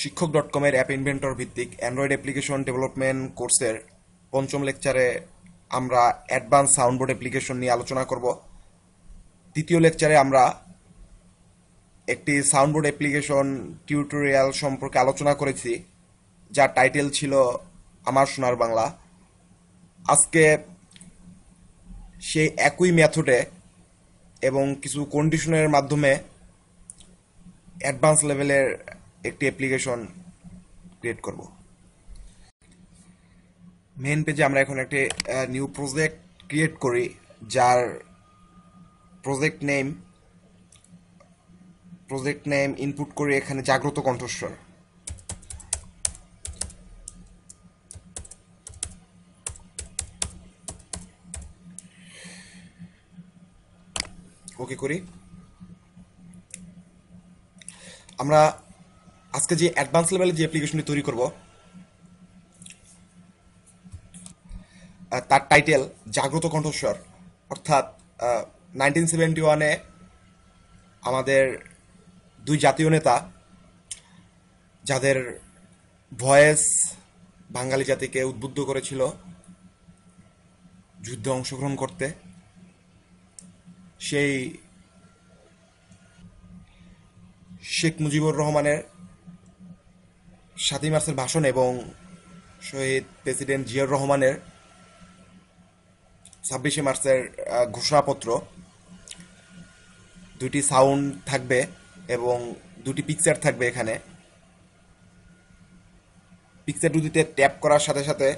শিক্ষক ডট কমের app inventor ভিত্তিক অ্যান্ড্রয়েড অ্যাপ্লিকেশন ডেভেলপমেন্ট কোর্সের পঞ্চম লেকচারে আমরা অ্যাডভান্স সাউন্ডবোর্ড অ্যাপ্লিকেশন নিয়ে আলোচনা করব। তৃতীয় লেকচারে আমরা একটি সাউন্ডবোর্ড অ্যাপ্লিকেশন টিউটোরিয়াল সম্পর্কে আলোচনা করেছি, যার টাইটেল ছিল আমার সোনার বাংলা। আজকে সেই একই মেথডে এবং কিছু কন্ডিশনের মাধ্যমে অ্যাডভান্স লেভেলের একটি অ্যাপ্লিকেশন ক্রিয়েট করব। মেন পেজে আমরা এখন একটি নিউ প্রজেক্ট ক্রিয়েট করি, যার project name project name input করি এখানে জাগ্রত কণ্ঠস্বর। ওকে করি। আমরা আজকে যে অ্যাডভান্স লেভেলের যে অ্যাপ্লিকেশনটি তৈরি করব তার টাইটেল জাগ্রত কণ্ঠস্বর। অর্থাৎ নাইনটিন সেভেন্টি ওয়ানে আমাদের দুই জাতীয় নেতা, যাদের ভয়েস বাঙালি জাতিকে উদ্বুদ্ধ করেছিল, যুদ্ধে অংশগ্রহণ করতে, সেই শেখ মুজিবুর রহমানের সাতই মার্চের ভাষণ এবং শহীদ প্রেসিডেন্ট জিয়াউর রহমানের ছাব্বিশে মার্চের ঘোষণাপত্র। দুটি সাউন্ড থাকবে এবং দুটি পিকচার থাকবে এখানে। পিকচার দুটিতে ট্যাপ করার সাথে সাথে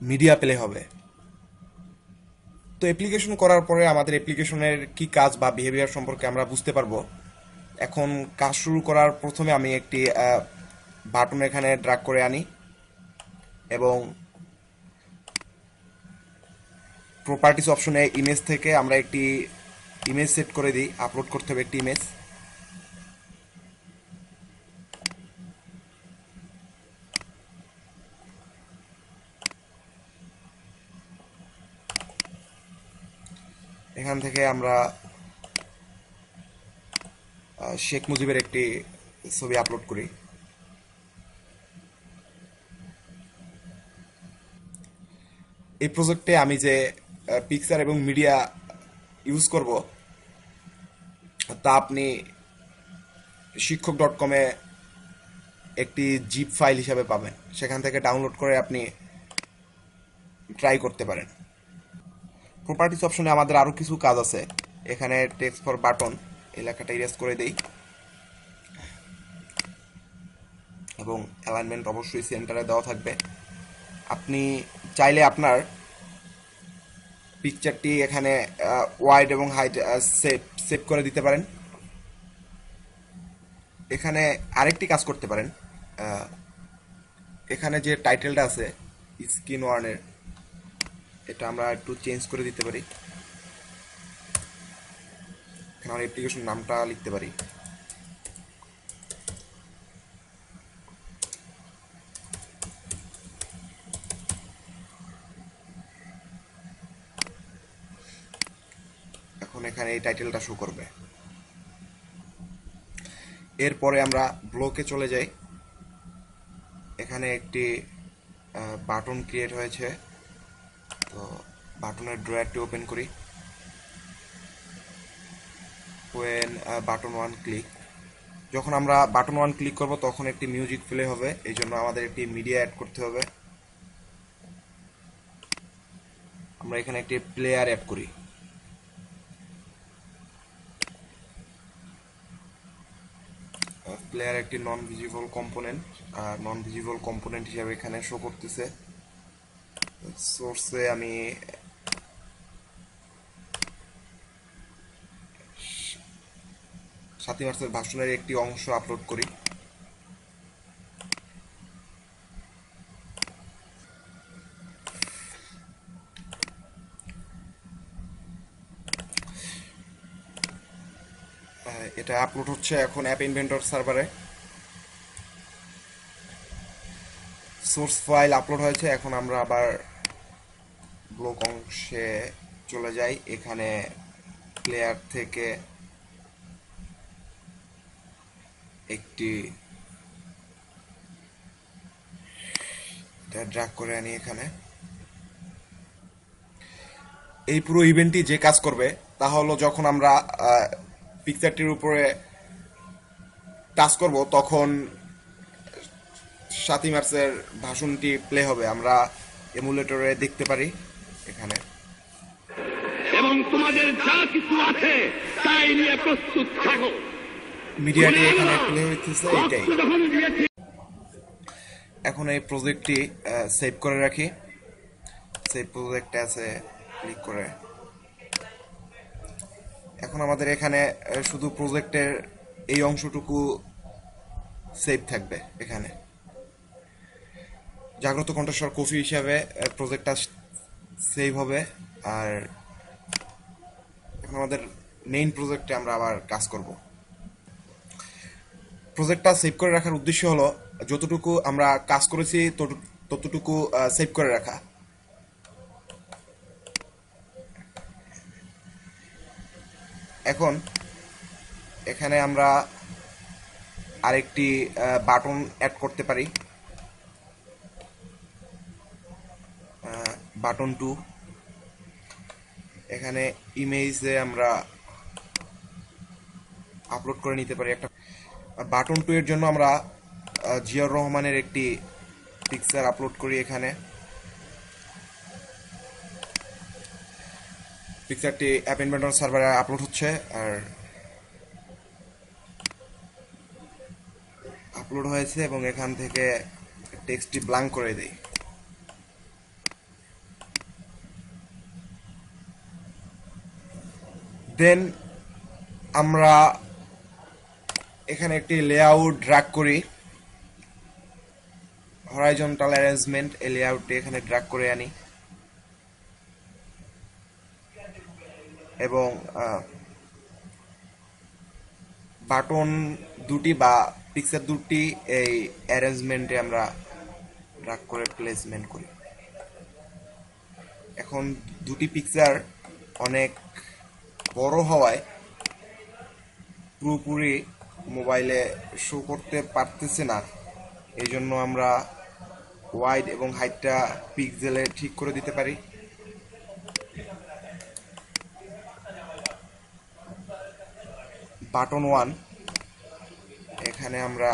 মিডিয়া প্লে হবে। তো অ্যাপ্লিকেশন করার পরে আমাদের অ্যাপ্লিকেশনের কি কাজ বা বিহেভিয়ার সম্পর্কে আমরা বুঝতে পারব? এখন কাজ শুরু করার প্রথমে আমি একটি বাটন এখানে ড্রাগ করে আনি এবং প্রপার্টিস অপশনে ইমেজ থেকে আমরা একটি ইমেজ সেট করে দিই আপলোড করতে হবে একটি ইমেজ এখান থেকে আমরা শেখ মুজিবের একটি ছবি আপলোড করি। এই প্রজেক্টে আমি যে পিকচার এবং মিডিয়া ইউজ করব, তা আপনি শিক্ষক ডট কমে একটি জিপ ফাইল হিসাবে পাবেন। সেখান থেকে ডাউনলোড করে আপনি ট্রাই করতে পারেন। প্রপার্টিস অপশনে আমাদের আরও কিছু কাজ আছে। এখানে টেক্সট ফর বাটন এলাকাটা ইরেজ করে দেই। এবং অ্যালাইনমেন্ট অবশ্যই সেন্টারে দেওয়া থাকবে। আপনি চাইলে আপনার পিকচারটি এখানে ওয়াইড এবং হাইট সেট সেট করে দিতে পারেন। এখানে আরেকটি কাজ করতে পারেন। এখানে যে টাইটেলটা আছে স্ক্রিন ওয়ার্নের এটা আমরা একটু চেঞ্জ করে দিতে পারি। এখানে আমার অ্যাপ্লিকেশন নামটা লিখতে পারি? এখন এখানে এই টাইটেলটা শো করবে। এরপরে আমরা ব্লকে চলে যাই। এখানে একটি বাটন ক্রিয়েট হয়েছে। তো বাটনের ড্রয়ারটি ওপেন করি। ওয়েন বাটন ওয়ান ক্লিক যখন আমরা বাটন ওয়ান ক্লিক করব, তখন একটি মিউজিক প্লে হবে। এই জন্য আমাদের একটি মিডিয়া অ্যাড করতে হবে। আমরা এখানে একটি প্লেয়ার অ্যাড করি। প্লেয়ার একটি নন ভিজিবল কম্পোনেন্ট আর নন ভিজিবল কম্পোনেন্ট হিসাবে এখানে শো করতেছে। সোর্সে আমি সাতই মার্চের ভাষণের একটি অংশ আপলোড করি। এটা আপলোড হচ্ছে এখন অ্যাপ ইনভেন্টর সার্ভারে সোর্স ফাইল আপলোড হয়েছে, এখন আমরা আবার ব্লক অংশে চলে যাই। এখানে প্লেয়ার থেকে একটি ড্রাগ করে আনি এখানে। এই পুরো ইভেন্টটি যে কাজ করবে, তা হলো যখন আমরা পিকচারটির উপরে টাচ করব, তখন সাতই মার্চের ভাষণটি প্লে হবে। আমরা এমুলেটরে দেখতে পারি এখানে। এবং তোমাদের যা কিছু আছে, তাই নিয়ে প্রস্তুত থাকো। মিডিয়াটি এখানে প্লে হইতেছে এটাই এখন এই প্রজেক্টটি সেভ করে রাখি। সেভ প্রজেক্টে আছে ক্লিক করে। এখন আমাদের এখানে শুধু প্রজেক্টের এই অংশটুকু সেভ থাকবে এখানে। জাগ্রত কণ্ঠস্বর কফি হিসাবে প্রজেক্টটা সেভ হবে। আর এখন আমাদের মেইন প্রজেক্টে আমরা আবার কাজ করব। প্রজেক্টটা সেভ করে রাখার উদ্দেশ্য হলো, যতটুকু আমরা কাজ করেছি, তত- ততটুকু সেভ করে রাখা। এখন, এখানে আমরা আরেকটি বাটন অ্যাড করতে পারি। বাটন টু এখানে ইমেজে আমরা আপলোড করে নিতে পারি একটা বাটন টু এর জন্য আমরা জিয়াউর রহমানের একটি পিকচার আপলোড করি এখানে। পিকচারটি অ্যাপ ইনভেন্টর সার্ভারে আপলোড হচ্ছে, আর আপলোড হয়েছে এবং এখান থেকে টেক্সটটি ব্লাঙ্ক করে দেই। দেন আমরা এখানে একটি লেআউট ড্রাগ করি। হরাইজন্টাল অ্যারেঞ্জমেন্ট এই লেআউটটি এখানে ড্রাগ করে আনি। এবং বাটন দুটি বা পিকচার দুটি এই অ্যারেঞ্জমেন্টে আমরা ড্রাগ করে প্লেসমেন্ট করি। এখন দুটি পিকচার অনেক বড় হওয়ায় পুরোপুরি মোবাইলে শো করতে পারতেছে না। এই জন্য আমরা ওয়াইড এবং হাইটটা পিক্সেলে ঠিক করে দিতে পারি। বাটন ওয়ান এখানে আমরা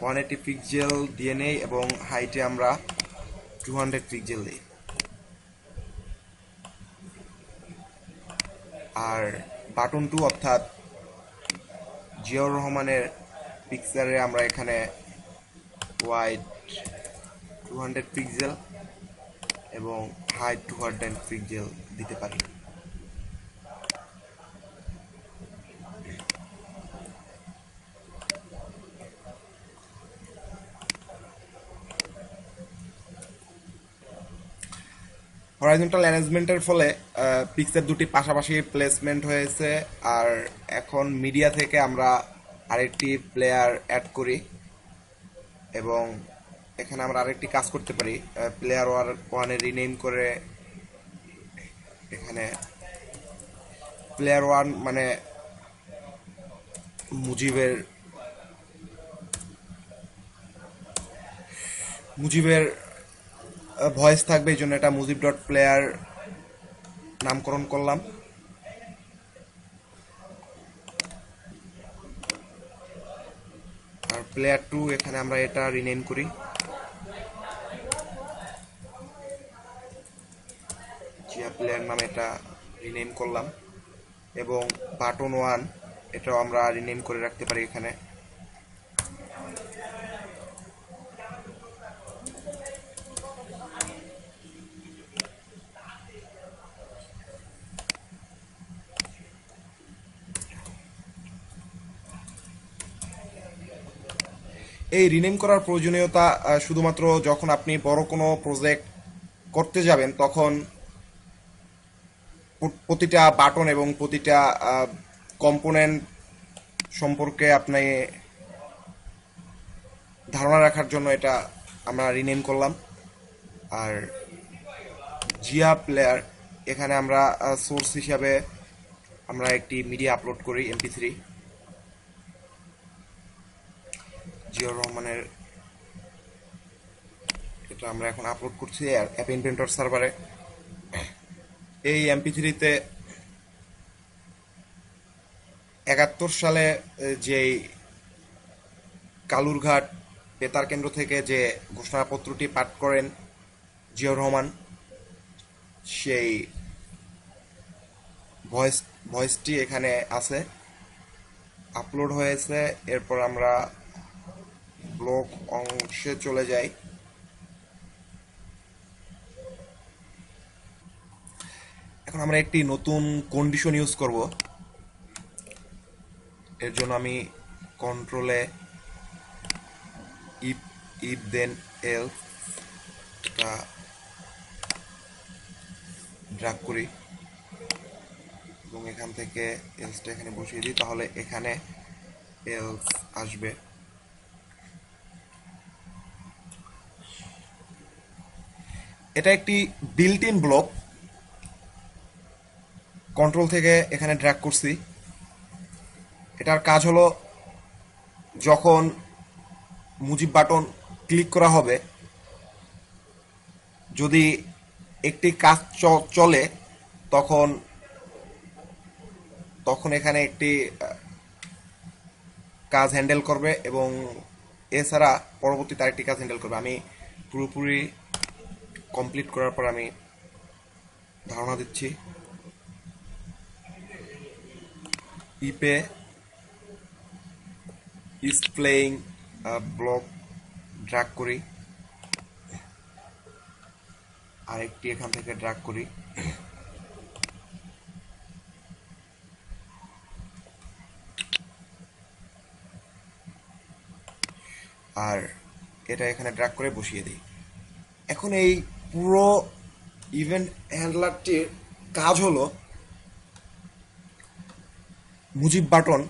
ওয়ান এইটি পিক্সেল দিয়ে নেই এবং হাইটে আমরা টু হান্ড্রেড পিক্সেল দিই। আর বাটন টু অর্থাৎ জিয়াউর রহমানের পিকচারে আমরা এখানে ওয়াইড টু হান্ড্রেড পিক্সেল এবং হাইট টু হান্ড্রেড পিক্সেল দিতে পারি। হরাইজন্টাল অ্যারেঞ্জমেন্টের ফলে পিকচার দুটি পাশাপাশি প্লেসমেন্ট হয়েছে। আর এখন মিডিয়া থেকে আমরা আরেকটি প্লেয়ার অ্যাড করি। এবং এখানে আমরা আরেকটি কাজ করতে পারি। প্লেয়ার ওয়ার ওয়ানে রিনেম করে এখানে প্লেয়ার ওয়ান মানে মুজিবের মুজিবের ভয়েস থাকবে, এই জন্য এটা মুজিব ডট প্লেয়ার নামকরণ করলাম। আর প্লেয়ার টু এখানে আমরা এটা রিনেম করি। জিয়া প্লেয়ার নামে এটা রিনেম করলাম। এবং বাটন ওয়ান এটাও আমরা রিনেম করে রাখতে পারি এখানে। এই রিনেম করার প্রয়োজনীয়তা শুধুমাত্র যখন আপনি বড় কোনো প্রজেক্ট করতে যাবেন, তখন প্রতিটা বাটন এবং প্রতিটা কম্পোনেন্ট সম্পর্কে আপনি ধারণা রাখার জন্য এটা আমরা রিনেম করলাম। আর জিয়া প্লেয়ার এখানে আমরা সোর্স হিসাবে আমরা একটি মিডিয়া আপলোড করি এমপি থ্রি জিয়াউর রহমানের এটা আমরা এখন আপলোড করছি অ্যাপ ইনভেন্টর সার্ভারে এই এমপি থ্রিতে একাত্তর সালে যেই কালুরঘাট বেতার কেন্দ্র থেকে যে ঘোষণাপত্রটি পাঠ করেন জিয়াউর রহমান, সেই ভয়েস ভয়েসটি এখানে আছে আপলোড হয়েছে। এরপর আমরা ব্লক অংশে চলে যাই এখন আমরা একটি নতুন কন্ডিশন ইউজ করব। এর জন্য আমি কন্ট্রোলে if if then else drag করি। এবং এখান থেকে এলসটা এখানে বসিয়ে দিই, তাহলে এখানে এলস আসবে। এটা একটি বিল্ট ইন ব্লক কন্ট্রোল থেকে এখানে ড্র্যাগ করছি। এটার কাজ হলো, যখন মুজিব বাটন ক্লিক করা হবে, যদি একটি কাজ চলে, তখন তখন এখানে একটি কাজ হ্যান্ডেল করবে এবং এছাড়া পরবর্তীতে আরেকটি কাজ হ্যান্ডেল করবে। আমি পুরোপুরি কমপ্লিট করার পর আমি ধারণা দিচ্ছি। ইপে ইজ প্লেইং ব্লক ড্রাগ করি। আরেকটি এখান থেকে ড্রাগ করি। আর এটা এখানে ড্রাগ করে বসিয়ে দিই। এখন এই পুরো ইভেন্ট হ্যান্ডলারটির কাজ হলো মুজিব বাটন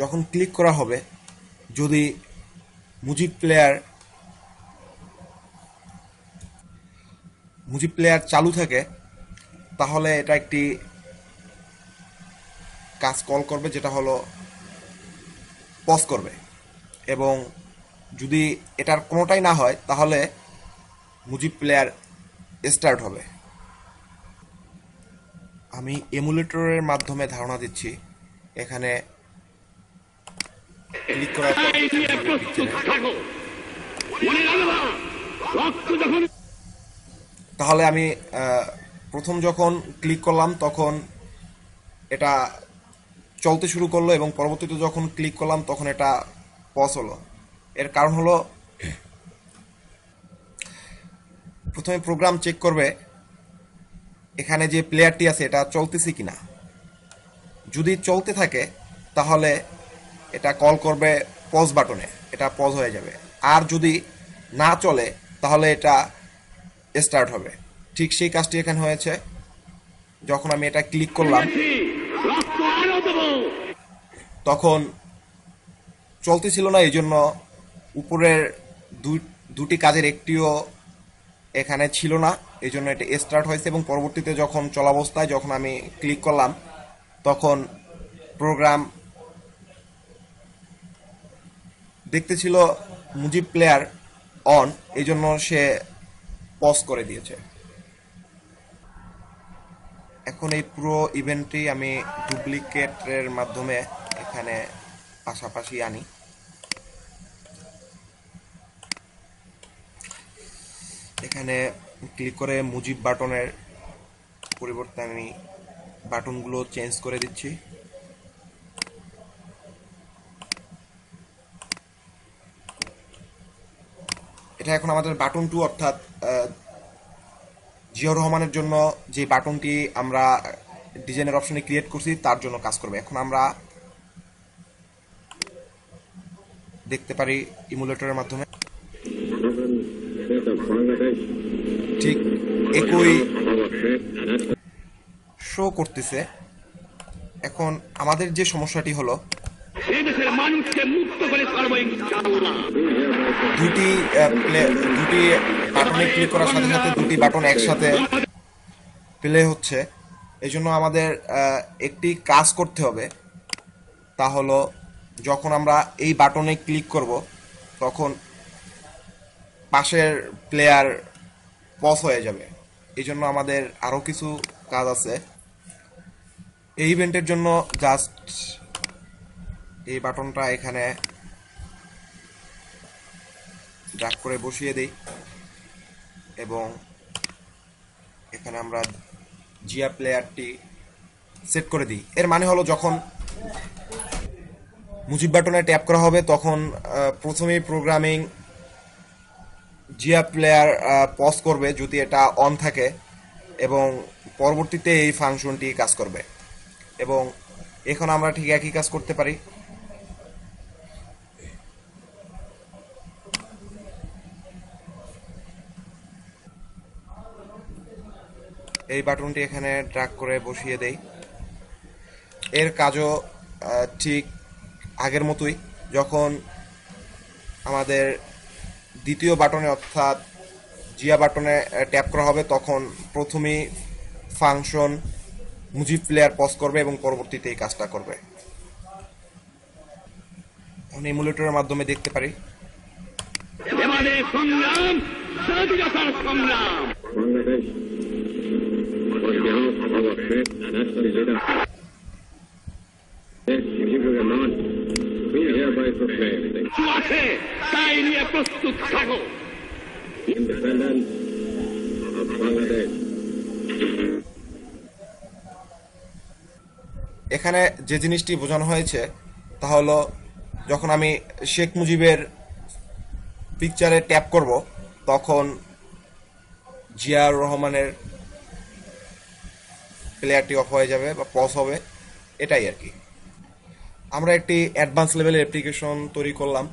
যখন ক্লিক করা হবে, যদি মুজিব প্লেয়ার মুজিব প্লেয়ার চালু থাকে, তাহলে এটা একটি কাজ কল করবে যেটা হলো পজ করবে। এবং যদি এটার কোনোটাই না হয়, তাহলে মুজিব প্লেয়ার স্টার্ট হবে। আমি এমুলেটরের মাধ্যমে ধারণা দিচ্ছি এখানে ক্লিক করার তাহলে আমি প্রথম যখন ক্লিক করলাম তখন এটা চলতে শুরু করল এবং পরবর্তীতে যখন ক্লিক করলাম তখন এটা পজ হলো। এর কারণ হলো প্রথমে প্রোগ্রাম চেক করবে, এখানে যে প্লেয়ারটি আছে, এটা চলতেছে কিনা। যদি চলতে থাকে, তাহলে এটা কল করবে পজ বাটনে এটা পজ হয়ে যাবে। আর যদি না চলে, তাহলে এটা স্টার্ট হবে। ঠিক সেই কাজটি এখানে হয়েছে। যখন আমি এটা ক্লিক করলাম, তখন চলতেছিল না এই জন্য উপরের দুটি কাজের একটিও এখানে ছিল না এই জন্য এটা স্টার্ট হয়েছে এবং পরবর্তীতে যখন চলাবস্থায় যখন আমি ক্লিক করলাম, তখন প্রোগ্রাম দেখতে ছিল মুজিব প্লেয়ার অন এই জন্য সে পজ করে দিয়েছে। এখন এই পুরো ইভেন্টটি আমি ডুপ্লিকেটের মাধ্যমে এখানে পাশাপাশি আনি। এখানে ক্লিক করে মুজিব বাটনের পরিবর্তে আমি বাটনগুলো চেঞ্জ করে দিচ্ছি। এটা এখন আমাদের বাটন টু অর্থাৎ আহ, জিয়াউর রহমানের জন্য যে বাটনটি আমরা ডিজাইনের অপশনে ক্রিয়েট করছি তার জন্য কাজ করবে। এখন আমরা দেখতে পারি ইমুলেটরের মাধ্যমে। ঠিক একই শো করতেছে। এখন আমাদের যে সমস্যাটি হলো, দুটি দুটি বাটনে ক্লিক করার সাথে সাথে দুটি বাটন একসাথে প্লে হচ্ছে। এই জন্য আমাদের একটি কাজ করতে হবে। তা হলো, যখন আমরা এই বাটনে ক্লিক করব, তখন পাশের প্লেয়ার পস হয়ে যাবে। এই জন্য আমাদের আরও কিছু কাজ আছে। এই ইভেন্টের জন্য জাস্ট এই বাটনটা এখানে ড্রাগ করে বসিয়ে দিই। এবং এখানে আমরা জিয়া প্লেয়ারটি সেট করে দিই। এর মানে হলো যখন মুজিব বাটনে ট্যাপ করা হবে, তখন প্রথমেই প্রোগ্রামিং জিয়া প্লেয়ার পজ করবে যদি এটা অন থাকে এবং পরবর্তীতে এই ফাংশনটি কাজ করবে। এবং এখন আমরা ঠিক একই কাজ করতে পারি। এই বাটনটি এখানে ড্রাগ করে বসিয়ে দেই। এর কাজও ঠিক আগের মতোই। যখন আমাদের দ্বিতীয় বাটনে অর্থাৎ জিয়া বাটনে ট্যাপ করা হবে তখন প্রথমেই ফাংশন মুজিব প্লেয়ার পজ করবে এবং পরবর্তীতে এই কাজটা করবে। এমুলেটরের মাধ্যমে দেখতে পারি। সংগ্রাম এখানে যে জিনিসটি বোঝানো হয়েছে, তা হলো যখন আমি শেখ মুজিবের পিকচারে ট্যাপ করব, তখন জিয়াউর রহমানের প্লেয়ারটি অফ হয়ে যাবে বা পজ হবে, এটাই আর কি। আমরা একটি অ্যাডভান্স লেভেলের অ্যাপ্লিকেশন তৈরি করলাম।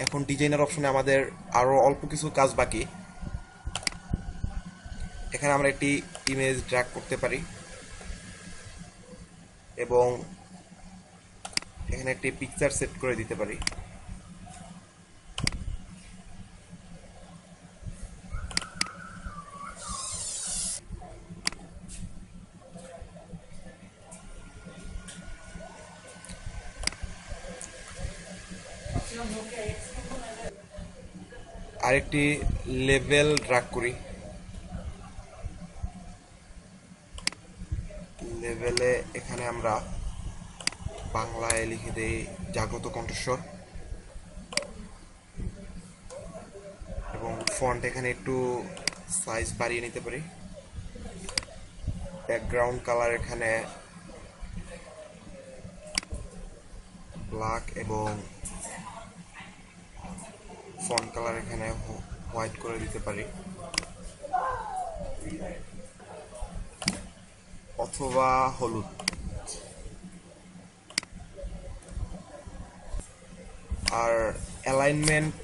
এখন ডিজাইনার অপশনে আমাদের আরও অল্প কিছু কাজ বাকি। এখানে আমরা একটি ইমেজ ড্র্যাগ করতে পারি। এবং এখানে একটি পিকচার সেট করে দিতে পারি। আরেকটি লেভেল ড্রাগ করি। লেভেলে এখানে আমরা বাংলায় লিখে দেই জাগ্রত কণ্ঠস্বর। এবং ফন্ট এখানে একটু সাইজ বাড়িয়ে নিতে পারি। ব্যাকগ্রাউন্ড কালার এখানে ব্ল্যাক এবং ফন্ট কালার এখানে হোয়াইট করে দিতে পারি। অথবা হলুদ। আর অ্যালাইনমেন্ট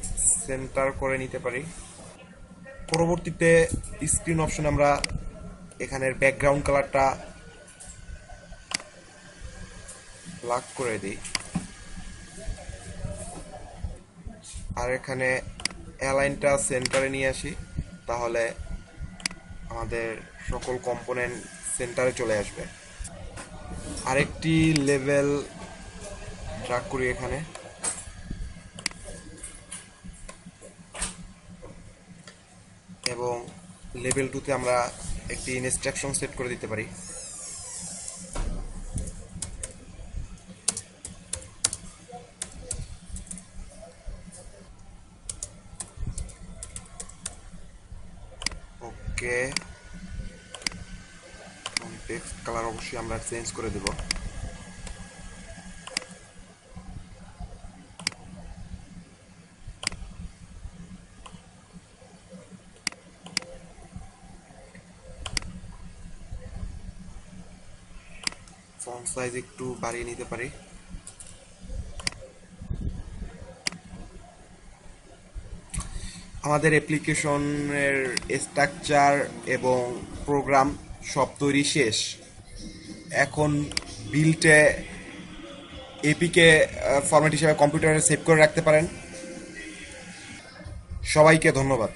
সেন্টার করে নিতে পারি। পরবর্তীতে স্ক্রিন অপশন আমরা এখানের ব্যাকগ্রাউন্ড কালারটা ব্ল্যাক করে দিই। আর এখানে অ্যালাইনটা সেন্টারে নিয়ে আসি, তাহলে আমাদের সকল কম্পোনেন্ট সেন্টারে চলে আসবে। আরেকটি লেভেল ট্রাক করি এখানে। এবং লেভেল টুতে আমরা একটি ইনস্ট্রাকশন সেট করে দিতে পারি ওকে টেক্সট কালার অবশ্যই আমরা চেঞ্জ করে দেব। ফন্ট সাইজ একটু বাড়িয়ে নিতে পারি। আমাদের অ্যাপ্লিকেশনের স্ট্রাকচার এবং প্রোগ্রাম সব তৈরি শেষ। এখন বিলটে এপিকে ফরম্যাট হিসেবে কম্পিউটারে সেভ করে রাখতে পারেন। সবাইকে ধন্যবাদ।